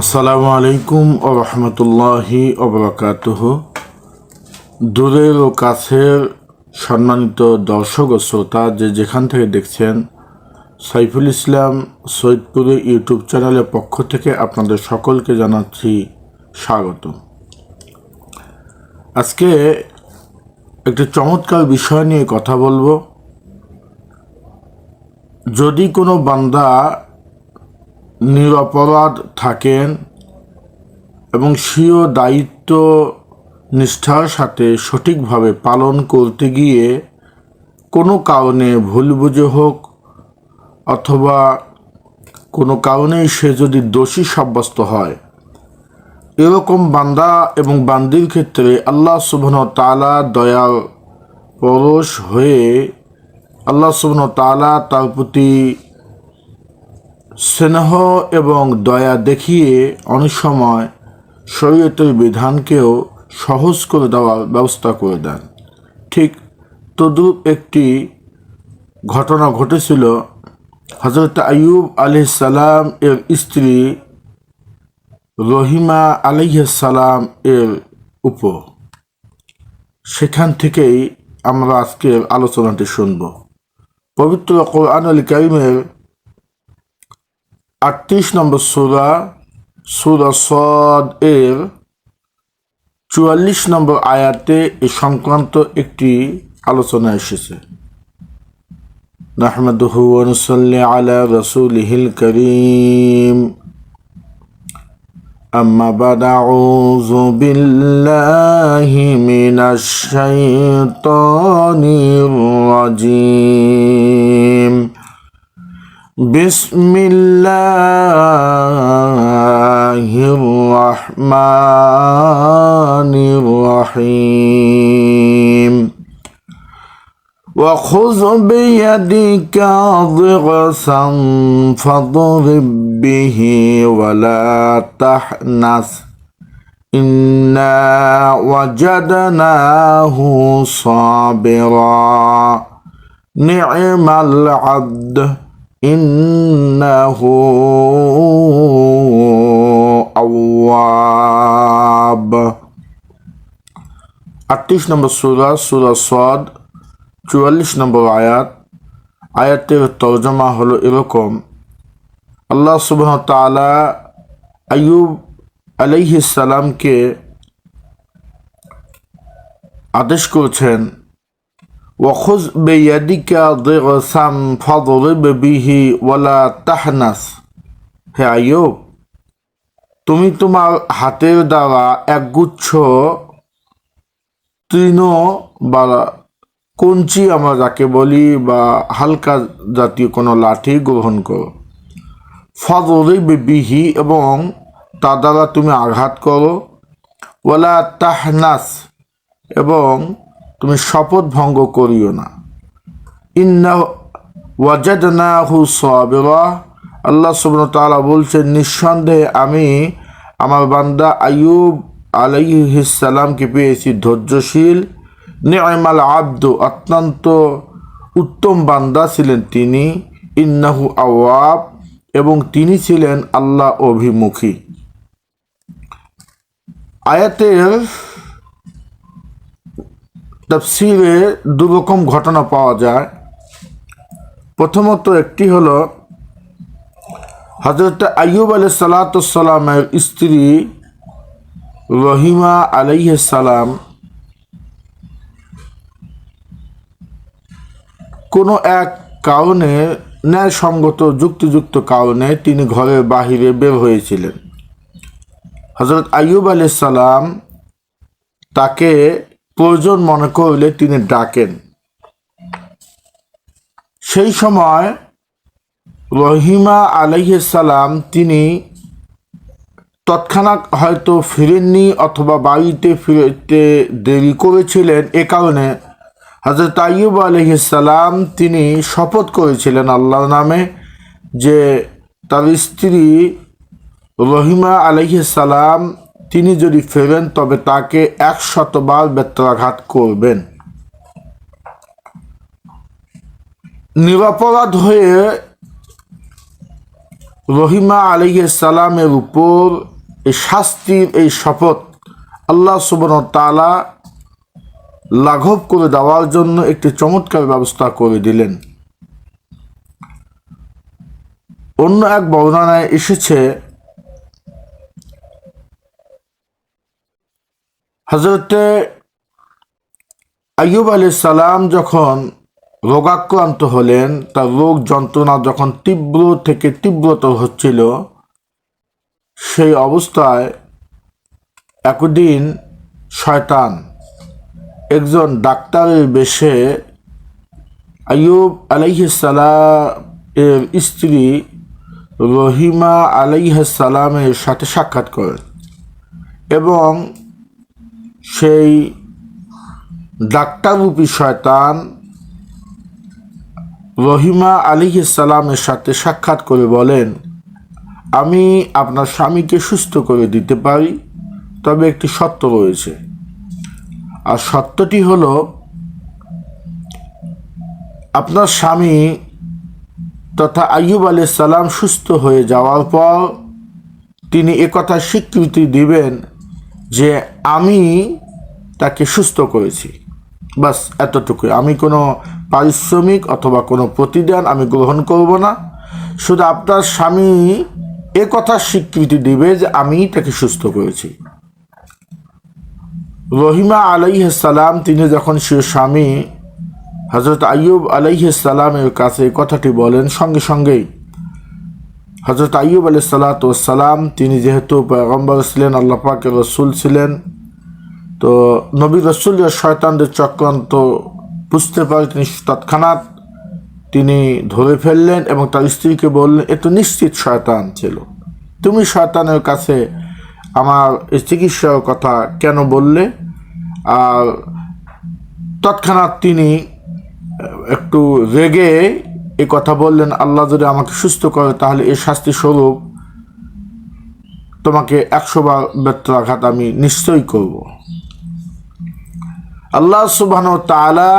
আসসালামু আলাইকুম ও রহমতুল্লাহি ওবরাকাতুহ দূরের ও কাছের সম্মানিত দর্শক ও শ্রোতা যে যেখান থেকে দেখছেন, সাইফুল ইসলাম সৈয়দপুরে ইউটিউব চ্যানেলের পক্ষ থেকে আপনাদের সকলকে জানাচ্ছি স্বাগত। আজকে একটি চমৎকার বিষয় নিয়ে কথা বলব। যদি কোনো বান্দা নিরপরাধ থাকেন এবং স্বীয় দায়িত্ব নিষ্ঠার সাথে সঠিকভাবে পালন করতে গিয়ে কোনো কারণে ভুল বুঝে হোক অথবা কোনো কারণেই সে যদি দোষী সাব্যস্ত হয়। এরকম বান্দা এবং বান্দির ক্ষেত্রে আল্লাহ সুবহান তালা দয়াল পরশ হয়ে আল্লাহ সুবহান তালা তার প্রতি স্নেহ এবং দয়া দেখিয়ে অনেক সময় শরীয়তের বিধানকেও সহজ করে দেওয়ার ব্যবস্থা করে দেন। ঠিক তদ্রূপ একটি ঘটনা ঘটেছিল। হজরত আয়ুব আলি সালাম এর স্ত্রী রহিমা আলাইসালাম এর উপর। সেখান থেকেই আমরা আজকের আলোচনাটি শুনব। পবিত্র কোরআন আল করিমের আটত্রিশ নম্বর সুরা সুরা সদ এর চুয়াল্লিশ নম্বর আয়াতে এ সংক্রান্ত একটি আলোচনা এসেছে نحمده ونصلي على رسوله الكريم أما بعد أعوذ بالله من الشيطان الرجيم بسم الله الرحمن الرحيم. وخذ بيدك ضغثا فاضرب به ولا تحنث. إنا وجدناه صابرا. نعم العبد. إنه أواب আটত্রিশ নম্বর সুরা সুরা সদ চুয়াল্লিশ নম্বর আয়াত আয়াতের তর্জমা হলো এরকম আল্লাহ সুবাহ তালা আয়ুব আলাইহিসালামকে আদেশ করেছেন وخذ بيدك ضغثا فاضرب به ولا تحنث হে আয়ুব তুমি তোমার হাতের দ্বারা একগুচ্ছ তৃণ বা কঞ্চি আমরা যাকে বলি বা হালকা জাতীয় কোনো লাঠি গ্রহণ করো ফদরিব বিহি এবং তা দ্বারা তুমি আঘাত করো ওলা তাহনাস এবং তুমি শপথ ভঙ্গ করিও না। ইন্না সাবিরা। আল্লাহ সুবহানাহু ওয়া তাআলা বলছেন, নিঃসন্দেহে আমি আমার বান্দা আইয়ুব আলাইহিস সালামকে পেয়েছি ধৈর্যশীল। নি'মাল আব্দু, অত্যন্ত উত্তম বান্দা ছিলেন তিনি। ইন্নাহু আওয়াব, এবং তিনি ছিলেন আল্লাহ অভিমুখী। আয়াতের তফসিরে দুরকম ঘটনা পাওয়া যায়। প্রথমত একটি হলো হজরত আইয়ুব আলাই সালাতামের স্ত্রী রহিমা আলাইসালাম কোনো এক কারণে ন্যায়সঙ্গত যুক্তিযুক্ত কারণে তিনি ঘরের বাহিরে বের হয়েছিলেন। হজরত আইয়ুব আলাইসালাম তাকে প্রয়োজন মনে করলে তিনি ডাকেন। সেই সময় রহিমা আলাইসালাম তিনি তৎক্ষণাৎ হয়তো ফিরেননি অথবা বাড়িতে ফিরতে দেরি করেছিলেন, এ কারণে হজরত আইয়ুব আলহিসাল্লাম তিনি শপথ করেছিলেন আল্লাহর নামে যে তার স্ত্রী রহিমা আলহিসাল্লাম তিনি যদি ফেরেন, তবে তাকে এক শতবার বেত্রাঘাত করবেন। নিরাপরাধ হয়ে রহিমা আলী সালামের উপর এই শাস্তির এই শপথ আল্লাহ সুবন তালা লাঘব করে দেওয়ার জন্য একটি চমৎকার ব্যবস্থা করে দিলেন। অন্য এক বর্ণনায় এসেছে হজরতে আইয়ুব আলী সালাম যখন রোগাক্রান্ত হলেন, তার রোগ যন্ত্রণা যখন তীব্র থেকে তীব্রতর হচ্ছিল, সেই অবস্থায় একদিন শয়তান একজন ডাক্তারের বেশে আইয়ুব আলাইসালাম এর স্ত্রী রহিমা আলাইসালামের সাথে সাক্ষাৎ করেন এবং সেই ডাক্তাররূপী শয়তান রহিমা আলিহিসালামের সাথে সাক্ষাৎ করে বলেন, আমি আপনার স্বামীকে সুস্থ করে দিতে পারি, তবে একটি সত্য রয়েছে। আর সত্যটি হলো, আপনার স্বামী তথা আইয়ুব আলি সালাম সুস্থ হয়ে যাওয়ার পর তিনি একথা স্বীকৃতি দিবেন যে আমি তাকে সুস্থ করেছি। বাস এতটুকুই। আমি কোনো পারিশ্রমিক অথবা কোনো প্রতিদান আমি গ্রহণ করব না। শুধু আপনার স্বামী এ কথা স্বীকৃতি দিবে যে আমি তাকে সুস্থ করেছি। রহিমা আলাইসালাম তিনি যখন সে স্বামী হজরত আইয়ুব আলাইসালামের কাছে কথাটি বলেন, সঙ্গে সঙ্গেই হজরত আইয়ুব আলি সালাতাম তিনি যেহেতু পয়গম্বর ছিলেন, আল্লাহ পাকের রসুল ছিলেন, তো নবী রসুল শয়তানদের চক্রান্ত বুঝতে পারে তিনি তৎক্ষণাৎ তিনি ধরে ফেললেন এবং তার স্ত্রীকে বললেন, এ তো নিশ্চিত শয়তান ছিল। তুমি শয়তানের কাছে আমার চিকিৎসার কথা কেন বললে? আর তৎক্ষণাৎ তিনি একটু রেগে এই কথা বললেন, আল্লাহ যদি আমাকে সুস্থ করে, তাহলে এই শাস্তি স্বরূপ তোমাকে একশো বার ব্যত্রাঘাত আমি নিশ্চয়ই করব। আল্লাহ সুবাহ তালা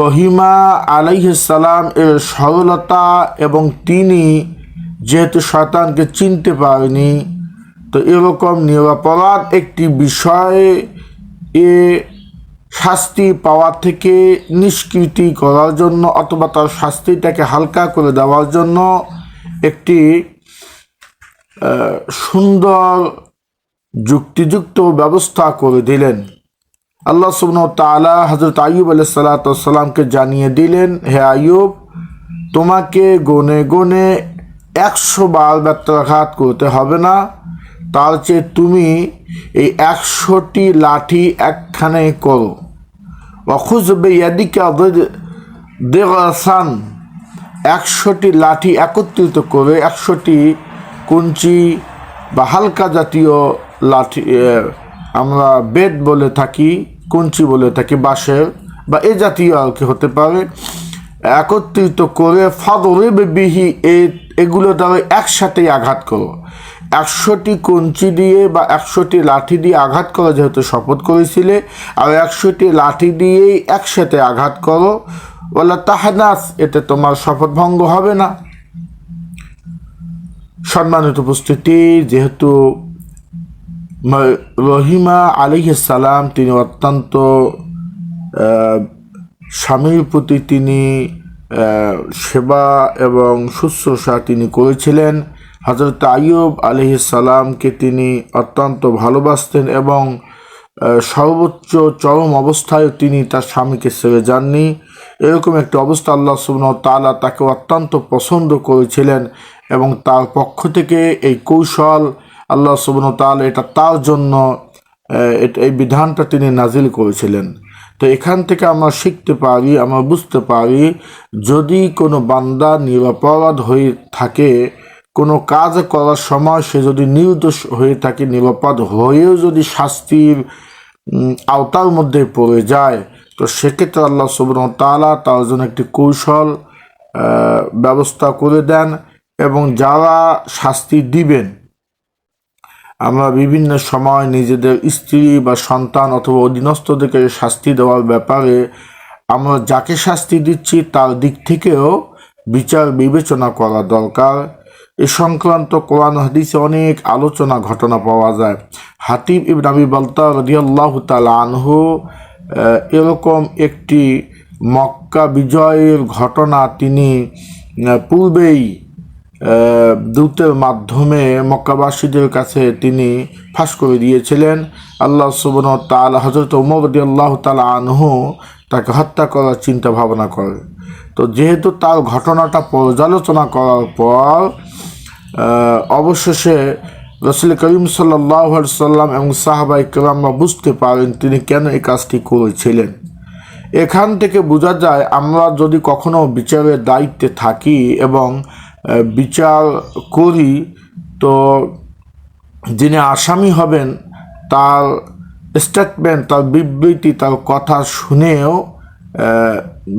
রহিমা আলাইসালাম এর সরলতা এবং তিনি যেহেতু শয়তানকে চিনতে পারেনি, তো এরকম নিরাপরাধ একটি বিষয়ে এ শাস্তি পাওয়া থেকে নিষ্কৃতি করার জন্য অথবা তার শাস্তিটাকে হালকা করে দেওয়ার জন্য একটি সুন্দর যুক্তিযুক্ত ব্যবস্থা করে দিলেন। আল্লাহ সুবন তালা হজরত আইব আলাই সাল্লাতামকে জানিয়ে দিলেন, হে আইয়ুব, তোমাকে গনে গনে একশো বার ব্যত্রাঘাত করতে হবে না। তার চেয়ে তুমি এই একশোটি লাঠি একখানে করো। অখুজবে ইয়াদিকা দেগাসান। একশোটি লাঠি একত্রিত করে একশোটি কুঞ্চি বা হালকা জাতীয় লাঠি আমরা বেদ বলে থাকি, কুঞ্চি বলে থাকি, বাঁশের বা এ জাতীয় আর কি হতে পারে। একত্রিত করে ফাদরে বিহি এগুলো দ্বারা একসাথেই আঘাত করো। একশোটি কঞ্চি দিয়ে বা একশোটি লাঠি দিয়ে আঘাত করা, যেহেতু শপথ করেছিলে, আর একশোটি লাঠি দিয়েই একসাথে আঘাত করো। বলে তাহানাস এতে তোমার শপথ ভঙ্গ হবে না। সম্মানিত উপস্থিতি, যেহেতু রহিমা সালাম, তিনি অত্যন্ত স্বামীর প্রতি তিনি সেবা এবং শুশ্রূষা তিনি করেছিলেন। হজরত আইয়ুব সালামকে তিনি অত্যন্ত ভালোবাসতেন এবং সর্বোচ্চ চরম অবস্থায় তিনি তার স্বামীকে ছেড়ে যাননি। এরকম একটি অবস্থা আল্লাহ সুবন তালা তাকে অত্যন্ত পছন্দ করেছিলেন এবং তার পক্ষ থেকে এই কৌশল আল্লাহ সুবন তাল এটা তার জন্য এই বিধানটা তিনি নাজিল করেছিলেন। তো এখান থেকে আমরা শিখতে পারি, আমরা বুঝতে পারি, যদি কোনো বান্দা নিরাপরাধ হয়ে থাকে কোনো কাজ করার সময় সে যদি নির্দোষ হয়ে থাকে, নিরাপদ হয়েও যদি শাস্তির আওতার মধ্যে পড়ে যায়, তো সেক্ষেত্রে আল্লাহ সুবন তালা তার জন্য একটি কৌশল ব্যবস্থা করে দেন এবং যারা শাস্তি দিবেন, আমরা বিভিন্ন সময় নিজেদের স্ত্রী বা সন্তান অথবা অধীনস্থদেরকে শাস্তি দেওয়ার ব্যাপারে আমরা যাকে শাস্তি দিচ্ছি তার দিক থেকেও বিচার বিবেচনা করা দরকার। এ সংক্রান্ত কোরআন হাদিসে অনেক আলোচনা, ঘটনা পাওয়া যায়। হাতিব ইবন বালতা রদিয়াল্লাহ আনহু এরকম একটি মক্কা বিজয়ের ঘটনা তিনি পূর্বেই দূতের মাধ্যমে মক্কাবাসীদের কাছে তিনি ফাঁস করে দিয়েছিলেন। আল্লাহ সুবন তাল হজরত উমর আল্লাহ তালা আনহু তাকে হত্যা করার চিন্তা ভাবনা করে তো যেহেতু তার ঘটনাটা পর্যালোচনা করার পর অবশেষে রসুল করিম সাল্লাহ সাল্লাম এবং সাহাবাই কেরামরা বুঝতে পারেন তিনি কেন এই কাজটি করেছিলেন। এখান থেকে বোঝা যায়, আমরা যদি কখনো বিচারের দায়িত্বে থাকি এবং বিচার করি, তো যিনি আসামি হবেন, তার স্টেটমেন্ট তার বিবৃতি, তার কথা শুনেও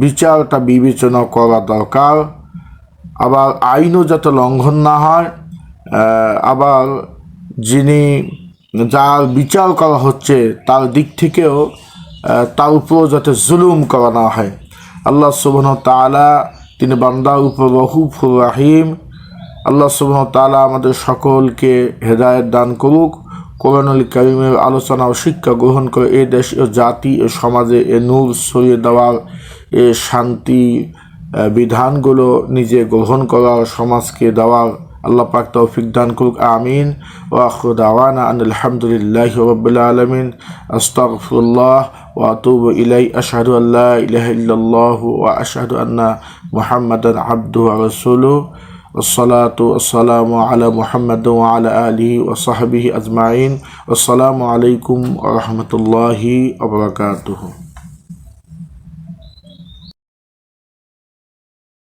বিচারটা বিবেচনা করা দরকার। আবার আইনও যাতে লঙ্ঘন না হয় আবার যিনি যার বিচার করা হচ্ছে তার দিক থেকেও তার উপর যাতে জুলুম করা না হয়। আল্লাহ সুবহান তাআলা তিনি বান্দার উপর রহুফুর রাহিম। আল্লাহ সুবহান তাআলা আমাদের সকলকে হেদায়েত দান করুক। কোরআনুল করিমের আলোচনা ও শিক্ষা গ্রহণ করে এ দেশ ও জাতি ও সমাজে এ নূর ছড়িয়ে দেওয়ার এ শান্তি বিধানগুলো নিজে গ্রহণ করার সমাজকে দেওয়ার আল্লাহ পাক তৌফিক দান করুক। আমিন। ও আখরু দাওয়ানা আন আলহামদুলিল্লাহ রবিল আলমিন। আস্তাগফিরুল্লাহ ওয়া আতুবু ইলাই আশহাদু আল্লা ইলাহা ইল্লাল্লাহ ওয়া আশহাদু আন্না মুহাম্মাদান আবদুহু ওয়া রাসূলুহু। والصلاة والسلام على محمد وعلى آله وصحبه أجمعين والسلام عليكم ورحمة الله وبركاته